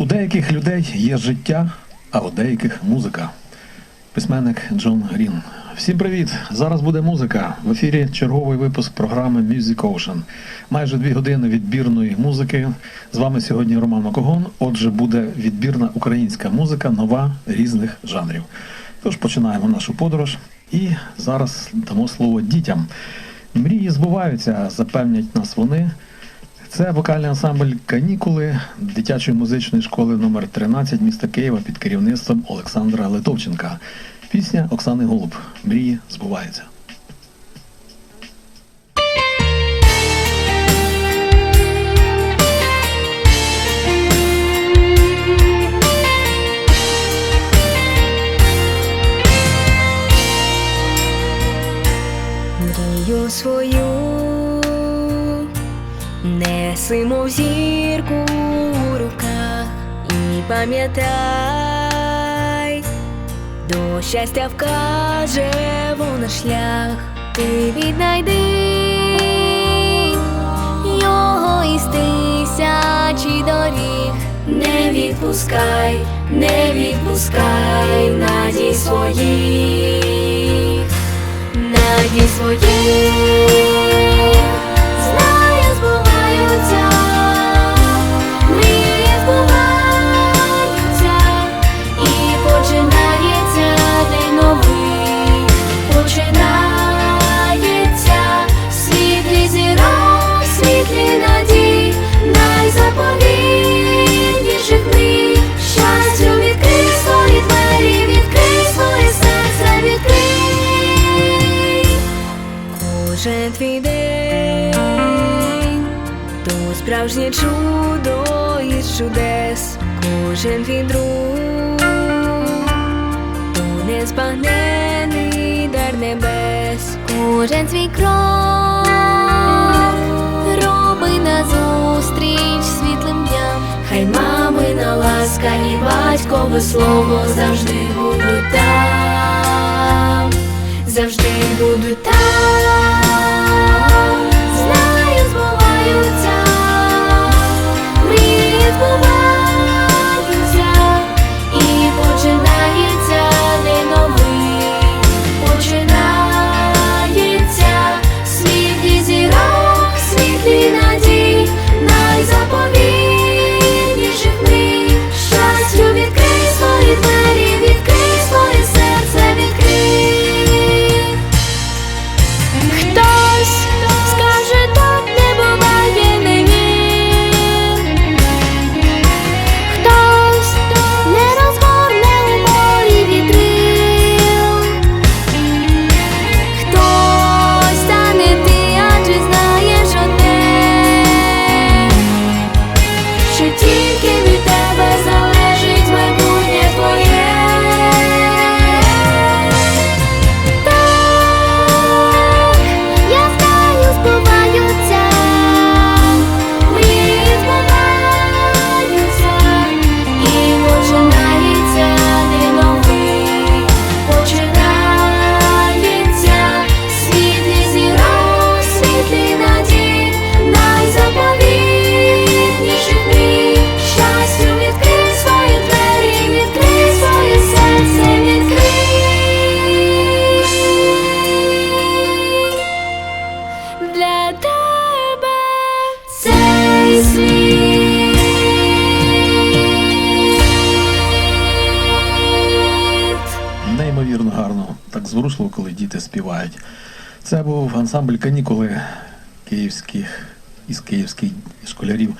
У деяких людей є життя, а у деяких музика. Письменник Джон Грін. Всім привіт! Зараз буде музика. В ефірі черговий випуск програми Music Ocean. Майже дві години відбірної музики. З вами сьогодні Роман Макогон. Отже, буде відбірна українська музика, нова різних жанрів. Тож починаємо нашу подорож. І зараз дамо слово дітям. Мрії збуваються, запевнять нас вони. Це вокальний ансамбль Канікули дитячої музичної школи номер 13 міста Києва під керівництвом Олександра Литовченка. Пісня Оксани Голуб. Мрії збуваються. Мрію свою несимо зірку у руках і пам'ятай, до щастя вкаже вона шлях, ти віднайди його із тисячі доріг. Не відпускай, не відпускай надій своїх надій своїх, твій день. То справжнє чудо із чудес, кожен твій друг. То незбагнений дар небес, кожен твій крок роби назустріч світлим дням. Хай мамина ласка і батькове слово завжди будуть там. Завжди буду там. Мрії збуваються, зворушливо, коли діти співають. Це був ансамбль канікули київських із київських школярів